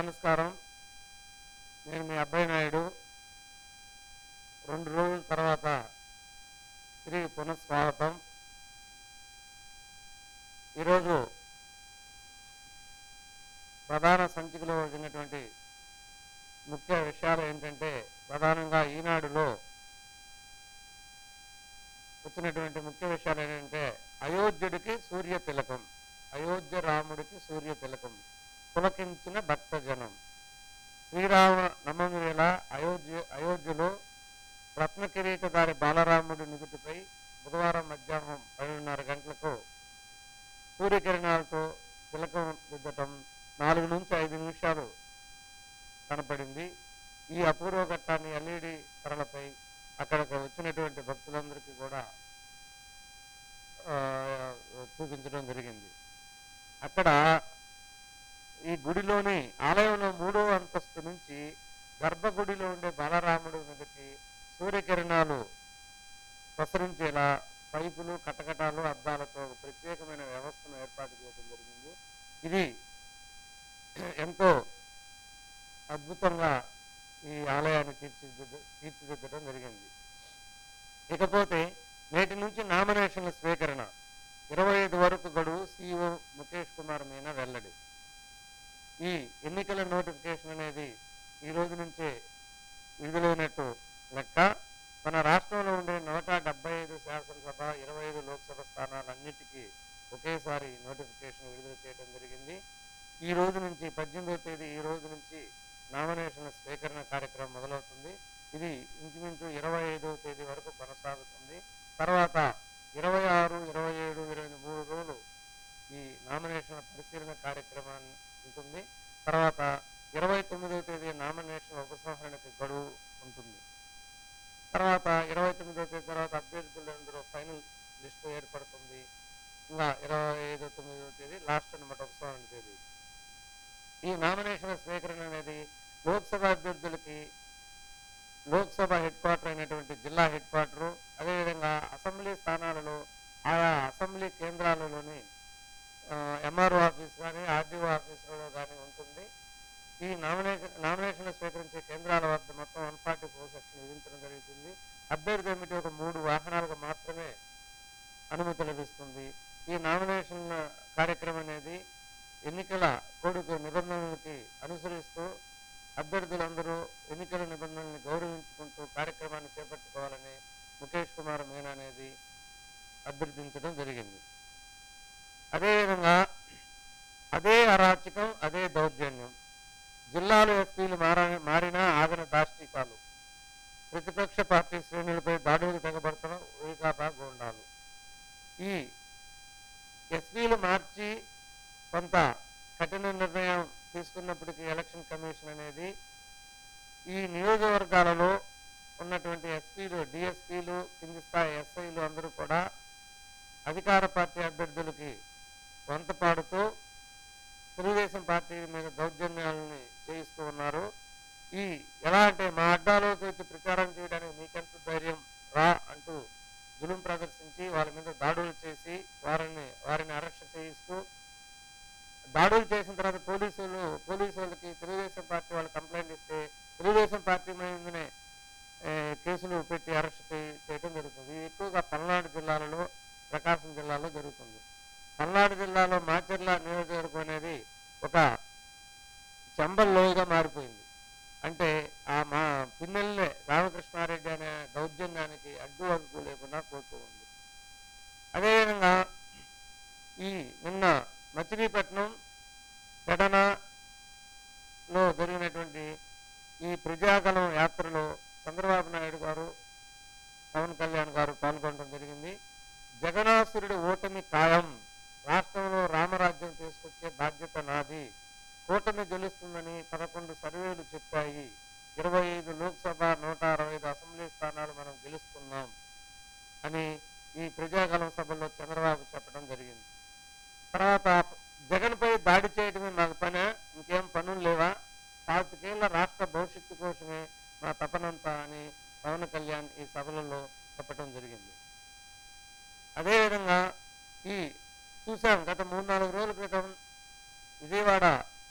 నమస్కారం. నేను మీ అబ్బాయి నాయుడు. రెండు రోజుల తర్వాత తిరిగి పునఃస్వాగతం. ఈరోజు ప్రధాన సంచికలో వచ్చినటువంటి ముఖ్య విషయాలు ఏంటంటే ప్రధానంగా ఈనాడులో వచ్చినటువంటి ముఖ్య విషయాలు ఏంటంటే అయోధ్యుడికి సూర్య తిలకం అయోధ్య రాముడికి సూర్య తిలకం పులకించిన భక్తజనం. శ్రీరామ నవమి వేళ అయోధ్య అయోధ్యలో రత్న బాలరాముడి నుదుటిపై బుధవారం మధ్యాహ్నం పన్నెండున్నర గంటలకు సూర్యకిరణాలతో తిలకం దిద్దటం నాలుగు నుంచి ఐదు నిమిషాలు కనపడింది. ఈ అపూర్వ ఘట్టాన్ని ఎల్ఈడి తరలపై అక్కడికి వచ్చినటువంటి భక్తులందరికీ కూడా చూపించడం జరిగింది. అక్కడ ఈ గుడిలోని ఆలయంలో మూడో అంతస్తు నుంచి గర్భగుడిలో ఉండే బాలరాముడి మీదకి సూర్యకిరణాలు ప్రసరించేలా పైపులు కటకటాలు అద్దాలతో ఒక ప్రత్యేకమైన వ్యవస్థను ఏర్పాటు చేయడం జరిగింది ఇది ఎంతో అద్భుతంగా ఈ ఆలయాన్ని తీర్చిదిద్ద తీర్చిదిద్దడం జరిగింది ఇకపోతే నేటి నుంచి నామినేషన్ల స్వీకరణ ఇరవై ఐదు వరకు గడువు సిఇఓ ముఖేష్ కుమార్ మీనా వెల్లడి ఈ ఎన్నికల నోటిఫికేషన్ అనేది ఈ రోజు నుంచే విడుదలైనట్టు లెక్క మన రాష్ట్రంలో ఉండే నూట డెబ్బై ఐదు శాసనసభ ఇరవై ఐదు లోక్సభ స్థానాలన్నిటికీ ఒకేసారి నోటిఫికేషన్ విడుదల చేయడం జరిగింది ఈ రోజు నుంచి పద్దెనిమిదవ తేదీ ఈ రోజు నుంచి నామినేషన్ల స్వీకరణ కార్యక్రమం మొదలవుతుంది. ఇది ఇంచుమించు ఇరవై ఐదవ తేదీ వరకు కొనసాగుతుంది. తర్వాత ఇరవై ఆరు ఇరవై ఏడు ఇరవై మూడు రోజులు ఈ నామినేషన్ల పరిశీలన కార్యక్రమాన్ని ఉంటుంది. తర్వాత ఇరవై తొమ్మిదవ తేదీ నామినేషన్ ఉపసంహరణకి గడువు ఉంటుంది. తర్వాత ఇరవై తొమ్మిదవ తేదీ తర్వాత అభ్యర్థులందరూ ఫైనల్ లిస్టు ఏర్పడుతుంది. ఇంకా ఇరవై ఐదో తొమ్మిదవ తేదీ లాస్ట్ అనమాట ఉపసంహరణ తేదీ. ఈ నామినేషన్ స్వీకరణ అనేది లోక్సభ అభ్యర్థులకి లోక్సభ హెడ్ క్వార్టర్ అయినటువంటి జిల్లా హెడ్ క్వార్టరు అదేవిధంగా అసెంబ్లీ స్థానాలలో ఆయా అసెంబ్లీ కేంద్రాలలోని ఎంఆర్ఓ ఆఫీస్ కానీ ఆర్డీఓ ఎన్నికల గౌరవించుకుంటూ కార్యక్రమాన్ని చేపట్టుకోవాలని ముఖేష్ కుమార్ మీనా అనేది అభ్యర్థించడం జరిగింది. అదేవిధంగా అదే అరాచకం అదే దౌర్జన్యం. జిల్లాలో ఎస్పీలు మారా మారినా ఆగిన దాష్టికాలు. ప్రతిపక్ష పార్టీ శ్రేణులపై దాడులు తెగబడుతున్న వైకాపా గోండాలు. ఈ ఎస్పీలు మార్చి కొంత కఠిన నిర్ణయం తీసుకున్నప్పటికీ ఎలక్షన్ కమిషన్ అనేది ఈ నియోజకవర్గాలలో ఉన్నటువంటి ఎస్పీలు డిఎస్పీలు కింది స్థాయి ఎస్ఐలు అందరూ కూడా అధికార పార్టీ అభ్యర్థులకి వంత పాడుతూ తెలుగుదేశం పార్టీ మీద దౌర్జన్యాలని చేయిస్తూ ఉన్నారు. ఈ ఎలా అంటే మా అడ్డాలోకి వచ్చి ప్రచారం చేయడానికి మీకెంత ధైర్యం రా అంటూ జులుం ప్రదర్శించి వాళ్ళ మీద దాడులు చేసి వారిని వారిని అరెస్ట్ పల్నాడు జిల్లాలో మాచర్ల నియోజకవర్గం అనేది ఒక చెంబల్లో తర్వాత జగన్పై దాడి చేయడమే మాకు పని ఇంకేం పనులు లేవా? పాతికేళ్ళ రాష్ట్ర భవిష్యత్తు కోసమే మా తపనంతా అని పవన్ కళ్యాణ్ ఈ సభలలో చెప్పడం జరిగింది. అదేవిధంగా ఈ చూశాం గత మూడు నాలుగు రోజుల క్రితం విజయవాడ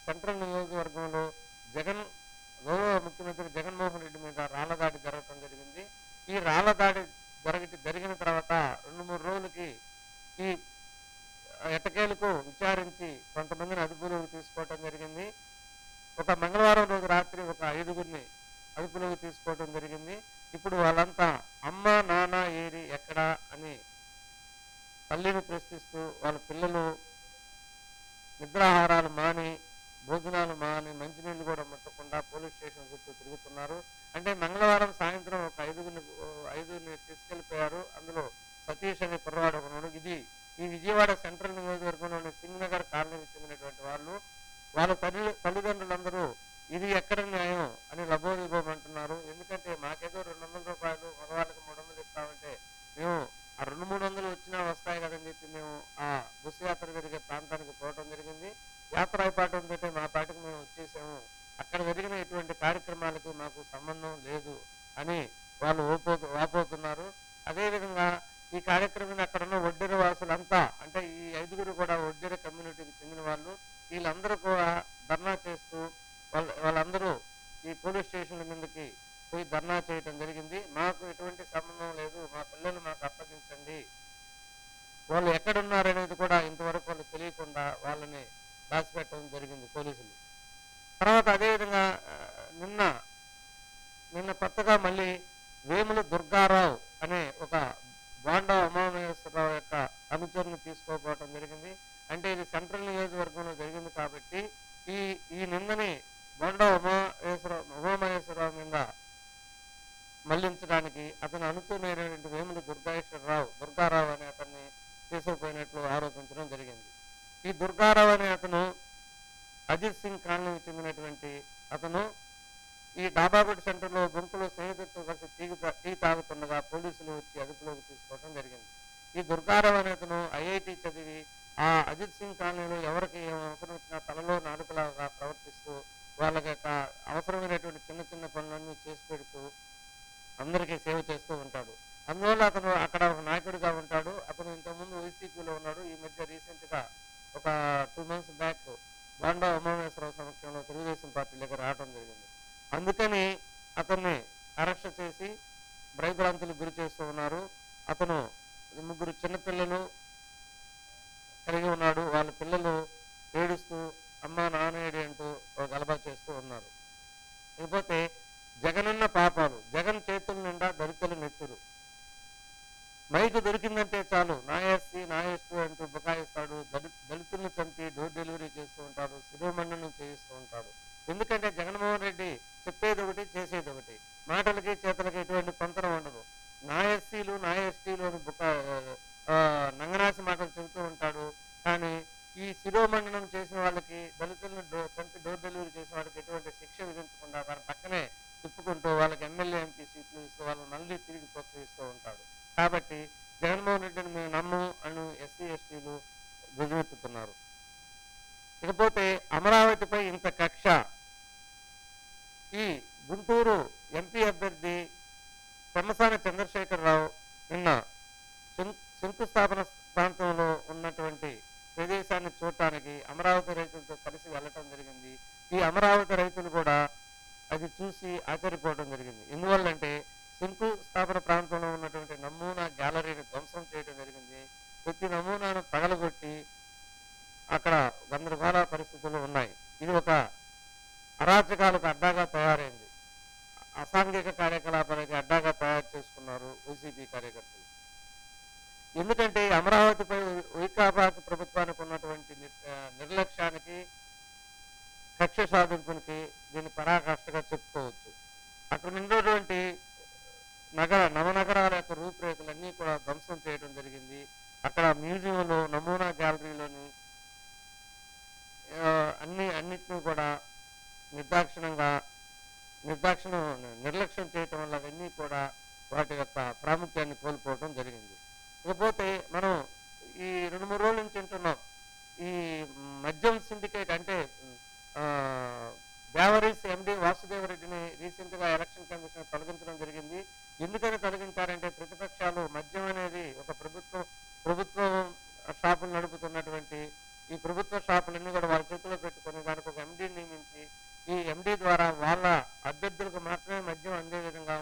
సెంట్రల్ నియోజకవర్గంలో జగన్ గౌరవ ముఖ్యమంత్రి జగన్మోహన్ రెడ్డి మీద రాళ్ళదాడి జరగడం జరిగింది. ఈ రాళ్ళదాడి చేసుకోవడం జరిగింది. ఇప్పుడు వాళ్ళంతా అమ్మ నాన్న ఏరి ఎక్కడా అని తల్లిని ప్రశ్నిస్తూ వాళ్ళ పిల్లలు నిద్రాహారాలు మాని భోజనాలు మాని మంచినీళ్ళు కూడా ముట్టకుండా పోలీస్ స్టేషన్ చుట్టూ తిరుగుతున్నారు. అంటే మంగళవారం సాయంత్రం ఒక ఐదుగురిని ఐదుగురిని తీసుకెళ్ళిపోయారు అందులో సతీష్ అనే కుర్రవాడు ఒకడు ఇది ఈ విజయవాడ సెంట్రల్ నియోజకవర్గం ఇటువంటి కార్యక్రమాలకు మాకు సంబంధం లేదు అని వాళ్ళు ఓపో వాపోతున్నారు. అదేవిధంగా ఈ కార్యక్రమం అక్కడ ఉన్న ఒడ్డెర వాసులంతా అంటే ఈ ఐదుగురు కూడా ఒడ్డెర కమ్యూనిటీకి చెందిన వాళ్ళు వీళ్ళందరూ కూడా ధర్నా చేస్తూ వాళ్ళ వాళ్ళందరూ ఈ పోలీస్ స్టేషన్ల మీదకి పోయి ధర్నా చేయటం జరిగింది. మాకు ఎటువంటి సంబంధం లేదు. మా పిల్లలు మాకు అప్పగించండి. వాళ్ళు ఎక్కడున్నారనేది కూడా ఇంతవరకు వాళ్ళు తెలియకుండా వాళ్ళని దాచిపెట్టడం జరిగింది పోలీసులు. తర్వాత అదేవిధంగా నిన్న నిన్న కొత్తగా మళ్ళీ వేముల దుర్గారావు అనే ఒక బాండా ఉమామహేశ్వరరావు యొక్క అనుచరుని తీసుకోపోవటం జరిగింది. అంటే ఇది సెంట్రల్ నియోజకవర్గంలో జరిగింది కాబట్టి ఈ ఈ నిందని బొండ ఉమామహేశ్వర ఉమామహేశ్వరరావు మీద మళ్ళించడానికి అతను అనుచరునైనటువంటి వేముల దుర్గాశ్వరరావు దుర్గారావు అనే అతన్ని తీసుకుపోయినట్లు ఆరోపించడం జరిగింది. ఈ దుర్గారావు అనే అతను అజిత్ సింగ్ కాలనీకి చెందినటువంటి అతను బాబాపేట సెంటర్లో గుంపులో స్నేహితులతో కలిసి టీ టీ తాగుతుండగా పోలీసులు వచ్చి అదుపులోకి తీసుకోవడం జరిగింది. ఈ దుర్గారావు అనేతను ఐఐటి చదివి ఆ అజిత్ సింగ్ కాలనీలో ఎవరికి ఏం అవసరం వచ్చినా తలలో నాడుకలాగా ప్రవర్తిస్తూ వాళ్ళకి యొక్క అవసరమైనటువంటి చిన్న చిన్న పనులన్నీ చేసి పెడుతూ అందరికీ సేవ చేస్తూ ఉంటాడు. అందువల్ల అతను అక్కడ ఒక నాయకుడిగా ఉంటాడు. అతను ఇంతకుముందు వైసీపీలో ఉన్నాడు. ఈ మధ్య రీసెంట్గా ఒక two months back Bonda Umamaheswara Rao సమక్షంలో తెలుగుదేశం పార్టీలోకి రావడం జరిగింది. అందుకని అతన్ని అరెస్ట్ చేసి భయభ్రాంతులకు గురి చేస్తూ ఉన్నారు. అతను ముగ్గురు చిన్నపిల్లలు కలిగి ఉన్నాడు. వాళ్ళ పిల్లలు ఏడుస్తూ అమ్మ నానేడి అంటూ ఒక గలబా చేస్తూ ఉన్నారు. ఇకపోతే జగనన్న పాపాలు శిరోమండనం చేసిన వాళ్ళకి దళితులను చంపి డోర్ డెలివరీ చేసిన వాళ్ళకి ఎటువంటి శిక్ష విధించకుండా దాని పక్కనే తిప్పుకుంటూ వాళ్ళకి ఎమ్మెల్యే ఎంపీ సీట్లు ఇస్తూ వాళ్ళు మళ్ళీ తిరిగి ప్రోత్సహిస్తూ ఉంటాడు కాబట్టి జగన్మోహన్ రెడ్డిని మేము నమ్ము అని ఎస్సీ ఎస్టీలు రుజువెత్తుతున్నారు ఇకపోతే అమరావతిపై ఇంత కక్ష ఈ గుంటూరు ఎంపీ అభ్యర్థి పెమ్మసాని చంద్రశేఖరరావు నిన్న శంకుస్థాపన ప్రాంతంలో ఉన్నటువంటి ప్రదేశాన్ని చూడటానికి అమరావతి రైతులతో కలిసి వెళ్ళటం జరిగింది. ఈ అమరావతి రైతులు కూడా అది చూసి ఆశ్చర్యపోవడం జరిగింది. ఎందువల్లంటే శంకుస్థాపన ప్రాంతంలో ఉన్నటువంటి నమూనా గ్యాలరీని ధ్వంసం చేయడం జరిగింది. ప్రతి నమూనాను పగలగొట్టి అక్కడ గందరగోళ పరిస్థితులు ఉన్నాయి. ఇది ఒక అరాచకాలకు అడ్డాగా తయారైంది. లక్ష్య సాధింపునికి దీన్ని పరాకాష్ఠగా చెప్పుకోవచ్చు. అక్కడ ఉన్నటువంటి నగర నవనగరాల యొక్క రూపురేఖలన్నీ కూడా ధ్వంసం చేయడం జరిగింది. అక్కడ మ్యూజియంలో నమూనా గ్యాలరీలోని అన్ని అన్నిటినీ కూడా నిర్దాక్షిణంగా నిర్దాక్షిణ నిర్లక్ష్యం చేయటం వల్ల అవన్నీ కూడా వాటి యొక్క ప్రాముఖ్యాన్ని కోల్పోవడం జరిగింది. ఇకపోతే మనం ఈ రెండు మూడు రోజుల నుంచి వింటున్నాం ఈ మద్యం సిండికేట్ అంటే దేవరీస్ ఎండి వాసుదేవరెడ్డిని రీసెంట్గా ఎలక్షన్ కమిషన్ తొలగించడం జరిగింది. ఎందుకని తొలగించారంటే ప్రతిపక్షాలు మద్యం అనేది ఒక ప్రభుత్వం ప్రభుత్వ షాపులు నడుపుతున్నటువంటి ఈ ప్రభుత్వ షాపులన్నీ కూడా వాళ్ళ చేతిలో పెట్టుకుని దానికి ఒక ఎండీ నియమించి ఈ ఎండీ ద్వారా వాళ్ళ అభ్యర్థులకు మాత్రమే మద్యం అందే విధంగా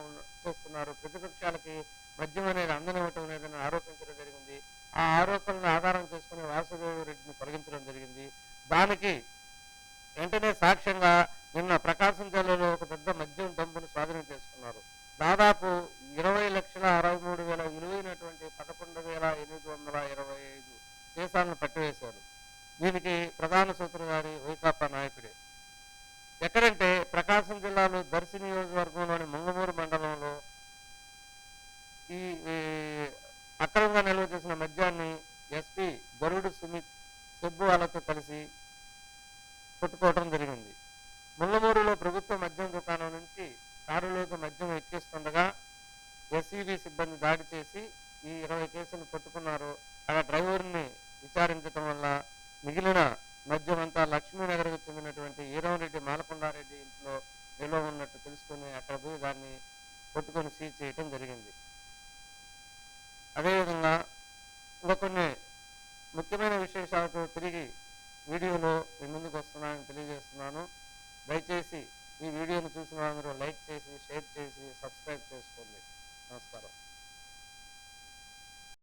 చేస్తున్నారు. ప్రతిపక్షాలకి మద్యం అనేది అందనివ్వటం లేదని ఆరోపించడం జరిగింది. ఆ ఆరోపణలను ఆధారం చేసుకుని వాసుదేవ రెడ్డిని తొలగించడం జరిగింది. దానికి దాదాపు తీసుకొని అక్కడ పోయి దాన్ని పట్టుకొని సీజ్ చేయటం జరిగింది. అదేవిధంగా ఇంకా కొన్ని ముఖ్యమైన విశేషాలతో తిరిగి వీడియోలో మీ ముందుకు వస్తున్నానని తెలియజేస్తున్నాను. దయచేసి ఈ వీడియోను చూసిన అందరూ లైక్ చేసి షేర్ చేసి సబ్స్క్రైబ్ చేసుకోండి. నమస్కారం.